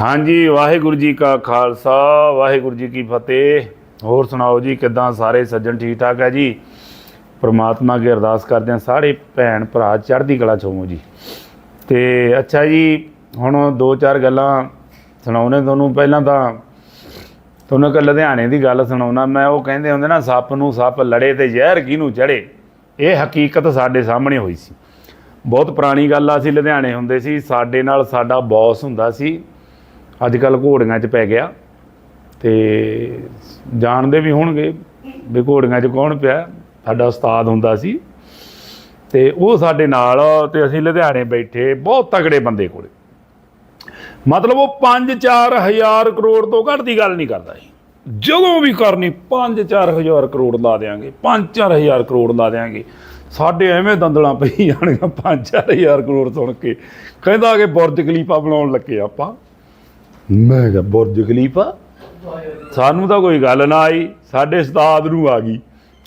ਹਾਂਜੀ, ਵਾਹਿਗੁਰੂ ਜੀ ਕਾ ਖਾਲਸਾ, ਵਾਹਿਗੁਰੂ ਜੀ ਕੀ ਫਤਿਹ। ਹੋਰ ਸੁਣਾਓ ਜੀ, ਕਿਦਾਂ ਸਾਰੇ ਸੱਜਣ ਠੀਕ ਠਾਕ ਹੈ ਜੀ? ਪ੍ਰਮਾਤਮਾ ਅੱਗੇ ਅਰਦਾਸ ਕਰਦੇ ਹਾਂ, ਸਾਰੇ ਭੈਣ ਭਰਾ ਚੜ੍ਹਦੀ ਕਲਾ ਚ ਜੀ। ਤੇ ਅੱਛਾ ਜੀ, ਹੁਣ ਦੋ ਚਾਰ ਗੱਲਾਂ ਸੁਣਾਉਣੇ ਤੁਹਾਨੂੰ। ਪਹਿਲਾਂ ਤਾਂ ਤੁਹਾਨੂੰ ਇੱਕ ਲੁਧਿਆਣੇ ਦੀ ਗੱਲ ਸੁਣਾਉਣਾ ਮੈਂ ਉਹ ਕਹਿੰਦੇ ਹੁੰਦੇ ਨਾ, ਸੱਪ ਨੂੰ ਸੱਪ ਲੜੇ ਤੇ ਜ਼ਹਿਰ ਕਿਹਨੂੰ ਚੜੇ ਇਹ ਹਕੀਕਤ ਸਾਡੇ ਸਾਹਮਣੇ ਹੋਈ ਸੀ। ਬਹੁਤ ਪੁਰਾਣੀ ਗੱਲ ਆ ਸੀ ਲੁਧਿਆਣੇ ਹੁੰਦੇ ਸੀ, ਸਾਡੇ ਨਾਲ ਸਾਡਾ ਬੌਸ ਹੁੰਦਾ ਸੀ। ਅੱਜ ਕੱਲ ਘੋੜੀਆਂ 'ਚ ਪੈ ਗਿਆ ਤੇ ਜਾਣਦੇ ਵੀ ਹੋਣਗੇ ਵੀ ਘੋੜੀਆਂ 'ਚ ਕੌਣ ਪਿਆ। ਸਾਡਾ ਉਸਤਾਦ ਹੁੰਦਾ ਸੀ ਤੇ ਉਹ ਸਾਡੇ ਨਾਲ ਤੇ ਅਸੀਂ ਲੁਧਿਆਣੇ ਬੈਠੇ ਬਹੁਤ ਤਗੜੇ ਬੰਦੇ ਕੋਲੇ। ਮਤਲਬ ਉਹ 5-4 ਹਜ਼ਾਰ ਕਰੋੜ ਤੋਂ ਘੱਟ ਦੀ ਗੱਲ ਨਹੀਂ ਕਰਦਾ ਸੀ। ਜਦੋਂ ਵੀ ਕਰਨੀ 5-4 ਹਜ਼ਾਰ ਕਰੋੜ ਲਾ ਦੇਾਂਗੇ 5-4 ਹਜ਼ਾਰ ਕਰੋੜ ਲਾ ਦੇਾਂਗੇ ਸਾਡੇ ਐਵੇਂ ਦੰਦਲਾਂ ਪਈ ਜਾਣਗੀਆਂ 5-4 ਹਜ਼ਾਰ ਕਰੋੜ ਸੁਣ ਕੇ। ਕਹਿੰਦਾ ਕਿ ਬੁਰਜ ਖਲੀਫਾ ਬਣਾਉਣ ਲੱਗੇ ਆਪਾਂ। ਮੈਂ ਕਿਹਾ, ਬੁਰਜ ਖਲੀਫਾ ਸਾਨੂੰ ਤਾਂ ਕੋਈ ਗੱਲ ਨਾ ਆਈ, ਸਾਡੇ ਉਸਤਾਦ ਨੂੰ ਆ ਗਈ।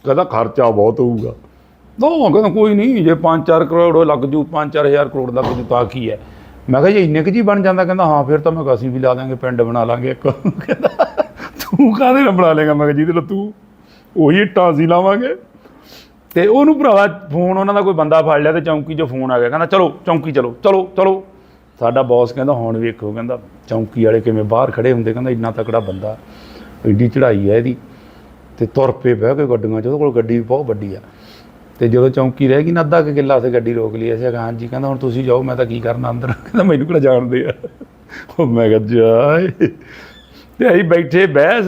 ਕਹਿੰਦਾ, ਖਰਚਾ ਬਹੁਤ ਹੋਊਗਾ। ਦੋ ਕਹਿੰਦਾ, ਕੋਈ ਨਹੀਂ, ਜੇ 5-4 ਕਰੋੜ ਲੱਗ ਜੂ 5-4000 ਕਰੋੜ ਲੱਗ ਜੂ, ਤਾਂ ਕੀ ਹੈ? ਮੈਂ ਕਿਹਾ, ਜੇ ਇੰਨੇ ਕੁ ਜੀ ਬਣ ਜਾਂਦਾ, ਕਹਿੰਦਾ, ਹਾਂ, ਫਿਰ ਤਾਂ ਮੈਂ ਕਿਹਾ, ਅਸੀਂ ਵੀ ਲਾ ਦਾਂਗੇ ਪਿੰਡ ਬਣਾ ਲਾਂਗੇ ਇੱਕ। ਕਹਿੰਦਾ, ਤੂੰ ਕਾਹਦੇ ਨਾਲ ਬਣਾ ਲੇਗਾ ਮੈਂ ਕਿਹਾ, ਜਿਹਦੇ ਨਾਲ ਤੂੰ ਉਹੀ ਟਾਂਸੀ ਲਾਵਾਂਗੇ। ਤੇ ਉਹਨੂੰ ਭਰਾਵਾ, ਫੋਨ ਉਹਨਾਂ ਦਾ ਕੋਈ ਬੰਦਾ ਫੜ ਲਿਆ ਤੇ ਚੌਂਕੀ 'ਚੋਂ ਫੋਨ ਆ ਗਿਆ। ਕਹਿੰਦਾ, ਚਲੋ, ਚੌਂਕੀ ਚਲੋ ਚਲੋ ਚਲੋ। ਸਾਡਾ ਬੌਸ ਕਹਿੰਦਾ, ਹੁਣ ਵੇਖੋ, ਕਹਿੰਦਾ, ਚੌਂਕੀ ਵਾਲੇ ਕਿਵੇਂ ਬਾਹਰ ਖੜੇ ਹੁੰਦੇ? ਕਹਿੰਦਾ, ਇੰਨਾ ਤਕੜਾ ਬੰਦਾ ਐਡੀ ਚੜ੍ਹਾਈ ਹੈ ਇਹਦੀ ਤੇ ਤੁਰ ਪਏ ਬਹਿ ਕੇ ਗੱਡੀਆਂ 'ਚ, ਉਹਦੇ ਕੋਲ ਗੱਡੀ ਵੀ ਬਹੁਤ ਵੱਡੀ ਆ। ਤੇ ਜਦੋਂ ਚੌਂਕੀ ਰਹਿ ਗਈ ਨਾ ਅੱਧਾ ਕੁ ਕਿੱਲਾ ਅਸੀਂ ਗੱਡੀ ਰੋਕ ਲਈ, ਅਸੀਂ ਕਿਹਾ ਹਾਂਜੀ, ਕਹਿੰਦਾ, ਹੁਣ ਤੁਸੀਂ ਜਾਓ, ਮੈਂ ਤਾਂ ਕੀ ਕਰਨਾ ਅੰਦਰ? ਕਹਿੰਦਾ, ਮੈਨੂੰ ਕਿਹੜਾ ਜਾਣਦੇ ਆ? ਉਹ ਮੈਂ ਕਿਹਾ, ਜਾਏ। ਤੇ ਅਸੀਂ ਬੈਠੇ, ਬਹਿਸ,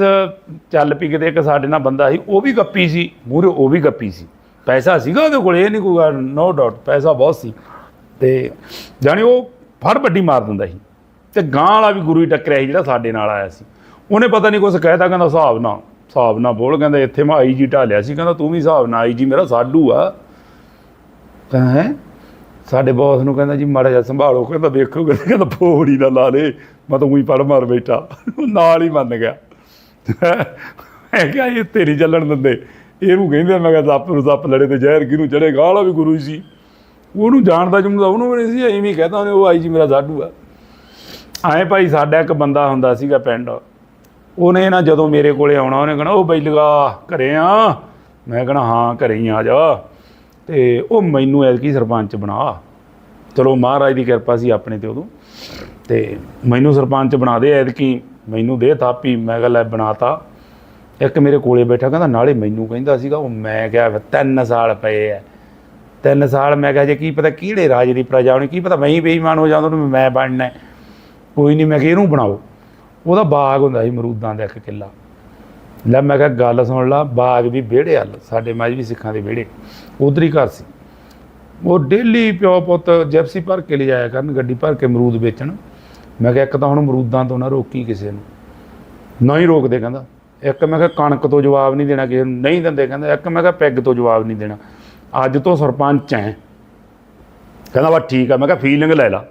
ਚੱਲ ਪਈ ਕਿਤੇ, ਇੱਕ ਸਾਡੇ ਨਾਲ ਬੰਦਾ ਸੀ, ਉਹ ਵੀ ਗੱਪੀ ਸੀ, ਮੂਹਰੇ ਉਹ ਵੀ ਗੱਪੀ ਸੀ। ਪੈਸਾ ਸੀਗਾ ਉਹਦੇ ਕੋਲ, ਇਹ ਨਹੀਂ ਕੋਈ ਨੋ ਡਾਊਟ ਪੈਸਾ ਬਹੁਤ ਸੀ। ਤੇ ਜਾਣੀ ਉਹ ਫੜ ਵੱਡੀ ਮਾਰ ਦਿੰਦਾ ਸੀ। ਤੇ ਗਾਂ ਵਾਲਾ ਵੀ ਗੁਰੂ ਹੀ ਟੱਕਰਿਆ ਸੀ ਜਿਹੜਾ ਸਾਡੇ ਨਾਲ ਆਇਆ ਸੀ। ਉਹਨੇ ਪਤਾ ਨਹੀਂ ਕੁਛ ਕਹਿਤਾ, ਕਹਿੰਦਾ ਹਿਸਾਬ ਨਾਲ ਹਿਸਾਬ ਨਾਲ ਬੋਲ, ਕਹਿੰਦਾ ਇੱਥੇ ਮੈਂ ਆਈ ਜੀ ਢਾਲਿਆ ਸੀ, ਕਹਿੰਦਾ ਤੂੰ ਵੀ ਹਿਸਾਬ ਨਾਲ ਆਈ ਜੀ, ਮੇਰਾ ਸਾਡੂ ਆ। ਤਾਂ ਹੈ? ਸਾਡੇ ਬੌਸ ਨੂੰ ਕਹਿੰਦਾ ਜੀ ਮਾੜਾ ਜਿਹਾ ਸੰਭਾਲੋ, ਕਹਿੰਦਾ ਵੇਖੋ ਕਹਿੰਦਾ ਫੋੜੀ ਨਾ ਲਾ ਲੇ, ਮੈਂ ਤਾਂ ਉਹੀ ਪੜ ਮਾਰ ਬੈਠਾ। ਨਾਲ ਹੀ ਮੰਨ ਗਿਆ। ਮੈਂ ਕਿਹਾ, ਇਹ ਤੇਰੀ ਚੱਲਣ ਦਿੰਦੇ। ਇਹਨੂੰ ਕਹਿੰਦੇ ਮੈਂ ਕਿਹਾ, ਸੱਪ ਨੂੰ ਸੱਪ ਲੜੇ ਤੇ ਜ਼ਹਿਰ ਕਿਹਨੂੰ ਚੜੇਗਾ ਵਾਲਾ ਵੀ ਗੁਰੂ ਹੀ ਸੀ। ਉਹਨੂੰ ਜਾਣਦਾ ਜੁਣਦਾ ਉਹਨੂੰ ਵੀ ਨਹੀਂ ਸੀ, ਐਵੇਂ ਹੀ ਕਹਤਾ ਉਹਨੇ, ਉਹ ਆਈ ਜੀ ਮੇਰਾ ਸਾਡੂ ਆ। ਆਏ ਭਾਈ ਸਾਡਾ ਇੱਕ ਬੰਦਾ ਹੁੰਦਾ ਸੀਗਾ ਪਿੰਡ। ਉਹਨੇ ਨਾ ਜਦੋਂ ਮੇਰੇ ਕੋਲੇ ਆਉਣਾ, ਉਹਨੇ ਕਹਣਾ, ਉਹ ਬਈ ਲਗਾ, ਘਰੇ ਆ। ਮੈਂ ਕਹਣਾ, ਹਾਂ, ਘਰੇ ਹੀ ਆ ਜਾ। ਤੇ ਉਹ ਮੈਨੂੰ ਐਤਕੀ ਸਰਪੰਚ ਬਣਾ। ਚਲੋ ਮਹਾਰਾਜ ਦੀ ਕਿਰਪਾ ਸੀ ਆਪਣੇ ਤੇ ਉਦੋਂ। ਤੇ ਮੈਨੂੰ ਸਰਪੰਚ ਬਣਾ ਦੇ ਐਤਕੀ, ਮੈਨੂੰ ਦੇ ਥਾਪੀ, ਮੈਂ ਕਿਹਾ, ਲੈ ਬਣਾਤਾ। ਇੱਕ ਮੇਰੇ ਕੋਲੇ ਬੈਠਾ, ਕਹਿੰਦਾ, ਨਾਲੇ ਮੈਨੂੰ ਕਹਿੰਦਾ ਸੀਗਾ, ਉਹ ਮੈਂ ਕਿਹਾ ਵੀ ਤਿੰਨ ਸਾਲ ਪਏ ਐ ਤਿੰਨ ਸਾਲ ਮੈਂ ਕਿਹਾ ਜੇ ਕੀ ਪਤਾ ਕਿਹੜੇ ਰਾਜ ਦੀ ਪ੍ਰਜਾ ਹੋਣੀ, ਕੀ ਪਤਾ ਮੈਂ ਹੀ ਬੇਈਮਾਨ ਹੋ ਜਾਂਦਾ ਉਹਨੂੰ ਮੈਂ ਬਣਨਾ ਕੋਈ ਨਹੀਂ, ਮੈਂ ਕਿਹਾ ਇਹਨੂੰ ਬਣਾਓ। ਉਹਦਾ ਬਾਗ ਹੁੰਦਾ ਸੀ ਮਰੂਦਾਂ ਦਾ ਇੱਕ ਕਿੱਲਾ। ਲੈ ਮੈਂ ਕਿਹਾ ਗੱਲ ਸੁਣ ਲਾ, ਬਾਗ ਵੀ ਵਿਹੜੇ ਹੱਲ ਸਾਡੇ ਮਾਝਵੀ ਸਿੱਖਾਂ ਦੇ ਵਿਹੜੇ। ਉਧਰ ਹੀ ਘਰ ਸੀ। ਉਹ ਡੇਲੀ ਪਿਓ ਪੁੱਤ ਜਿਪਸੀ ਭਰ ਕੇ ਲਿਜਾਇਆ ਕਰਨ, ਗੱਡੀ ਭਰ ਕੇ ਮਰੂਦ ਵੇਚਣ। ਮੈਂ ਕਿਹਾ ਇੱਕ ਤਾਂ ਹੁਣ ਮਰੂਦਾਂ ਤੋਂ ਨਾ ਰੋਕੀ ਕਿਸੇ ਨੂੰ। ਨਾ ਹੀ ਰੋਕਦੇ, ਕਹਿੰਦਾ। ਇੱਕ ਮੈਂ ਕਿਹਾ ਕਣਕ ਤੋਂ ਜਵਾਬ ਨਹੀਂ ਦੇਣਾ, ਕਿਸੇ ਨੂੰ ਨਹੀਂ ਦਿੰਦੇ, ਕਹਿੰਦਾ। ਇੱਕ ਮੈਂ ਕਿਹਾ ਪੈਗ ਤੋਂ ਜਵਾਬ ਨਹੀਂ ਦੇਣਾ। ਅੱਜ ਤੋਂ ਸਰਪੰਚ ਐ। ਕਹਿੰਦਾ ਵਾ ਠੀਕ ਆ, ਮੈਂ ਕਿਹਾ ਫੀਲਿੰਗ ਲੈ ਲਾ।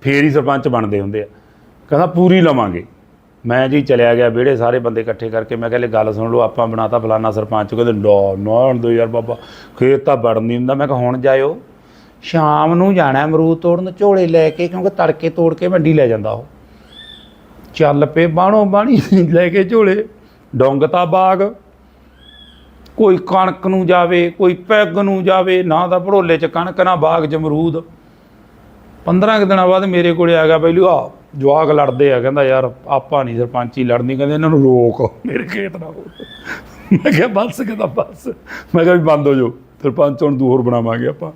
ਫੇਰ ਹੀ ਸਰਪੰਚ ਬਣਦੇ ਹੁੰਦੇ ਆ। ਕਹਿੰਦਾ ਪੂਰੀ ਲਵਾਂਗੇ। ਮੈਂ ਜੀ ਚਲਿਆ ਗਿਆ ਵਿਹੜੇ, ਸਾਰੇ ਬੰਦੇ ਇਕੱਠੇ ਕਰਕੇ ਮੈਂ ਕਹਿੰਦੇ ਗੱਲ ਸੁਣ ਲਓ, ਆਪਾਂ ਬਣਾਤਾ ਫਲਾਨਾ ਸਰਪੰਚ। ਕਹਿੰਦੇ ਨਾ ਨਾ ਦੋ ਯਾਰ ਬਾਬਾ, ਖੇਤ ਤਾਂ ਵੜਨ ਨਹੀਂ ਹੁੰਦਾ ਮੈਂ ਕਿਹਾ ਹੁਣ ਜਾਇਓ। ਸ਼ਾਮ ਨੂੰ ਜਾਣਾ ਅਮਰੂਦ ਤੋੜਨ, ਝੋਲੇ ਲੈ ਕੇ, ਕਿਉਂਕਿ ਤੜਕੇ ਤੋੜ ਕੇ ਮੰਡੀ ਲੈ ਜਾਂਦਾ ਉਹ। ਚੱਲ ਪਏ ਬਾਣੋ ਬਾਣੀ ਲੈ ਕੇ ਝੋਲੇ। ਡੋਂਗਤਾ ਬਾਗ। ਕੋਈ ਕਣਕ ਨੂੰ ਜਾਵੇ, ਕੋਈ ਪੈਗ ਨੂੰ ਜਾਵੇ, ਨਾ ਤਾਂ ਭੜੋਲੇ ਚ ਕਣਕ, ਨਾ ਬਾਗ ਚ ਅਮਰੂਦ। 15 ਕੁ ਦਿਨਾਂ ਬਾਅਦ ਮੇਰੇ ਕੋਲੇ ਆ ਗਿਆ ਪਹਿਲੂ ਆ ਜਵਾਕ ਲੜਦੇ ਆ, ਕਹਿੰਦਾ ਯਾਰ ਆਪਾਂ ਨਹੀਂ ਹੀ ਲੜਨੀ, ਕਹਿੰਦੇ ਇਹਨਾਂ ਨੂੰ ਰੋਕ, ਮੇਰੇ ਖੇਤ ਨਾ ਹੋ ਮੈਂ ਕਿਹਾ, ਬਸ ਕਹਿੰਦਾ, ਬਸ। ਮੈਂ ਕਿਹਾ ਵੀ ਬੰਦ ਹੋ ਜਾਓ, ਸਰਪੰਚ ਹੁਣ ਦੂਰ ਬਣਾਵਾਂਗੇ ਆਪਾਂ।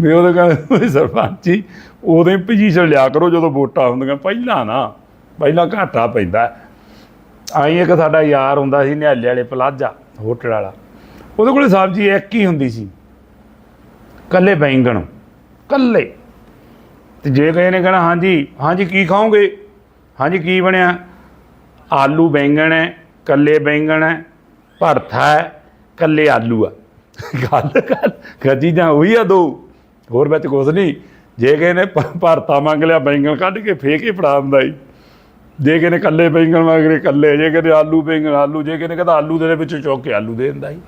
ਵੀ ਉਹਦੇ ਕਹਿੰਦਾ ਸਰਪੰਚੀ ਉਦੋਂ ਹੀ ਪੋਜੀਸ਼ਨ ਲਿਆ ਕਰੋ, ਜਦੋਂ ਵੋਟਾਂ ਹੁੰਦੀਆਂ, ਪਹਿਲਾਂ ਨਾ, ਪਹਿਲਾਂ ਘਾਟਾ ਪੈਂਦਾ। ਆਈ ਇੱਕ ਸਾਡਾ ਯਾਰ ਹੁੰਦਾ ਸੀ, ਨਿਹਾਲੇ ਵਾਲੇ ਪਲਾਜ਼ਾ, ਹੋਟਲ ਵਾਲਾ। ਉਹਦੇ ਕੋਲੇ ਸਬਜ਼ੀ ਇੱਕ ਹੀ ਹੁੰਦੀ ਸੀ। ਕੱਲੇ ਬੈਂਗਣ। ਕੱਲੇ ਤੇ ਜੇ ਕਹੇ ਨੇ ਕਹਣਾ ਹਾਂਜੀ ਹਾਂਜੀ ਕੀ ਖਾਓਗੇ? ਹਾਂਜੀ ਕੀ ਬਣਿਆ? ਆਲੂ ਬੈਂਗਣ ਹੈ ਕੱਲੇ ਬੈਂਗਣ ਹੈ, ਭਰਥਾ ਹੈ ਕੱਲੇ ਆਲੂ ਆ। ਗੱਲ ਗੱਲ ਗੱਜੀ ਜਾਂ ਉਹੀ ਆ ਦੋ। ਹੋਰ ਵਿੱਚ ਕੁਛ ਨਹੀਂ। ਜੇ ਕਹੇ ਨੇ ਭ- ਭਰਤਾ ਮੰਗ ਲਿਆ, ਬੈਂਗਣ ਕੱਢ ਕੇ ਫੇਕ ਹੀ ਫੜਾ ਦਿੰਦਾ ਜੀ? ਜੇ ਕਿਨੇ ਕੱਲੇ ਬੈਂਗਣ ਮੰਗ ਰਹੇ ਕੱਲੇ ਜੇ ਕਿਨੇ ਆਲੂ ਬੈਂਗਣ, ਆਲੂ। ਜੇ ਕਿਨੇ ਕਹਿੰਦਾ ਆਲੂ ਦੇ ਵਿੱਚ ਚੁੱਕ ਕੇ ਆਲੂ ਦੇ ਦਿੰਦਾ ਜੀ।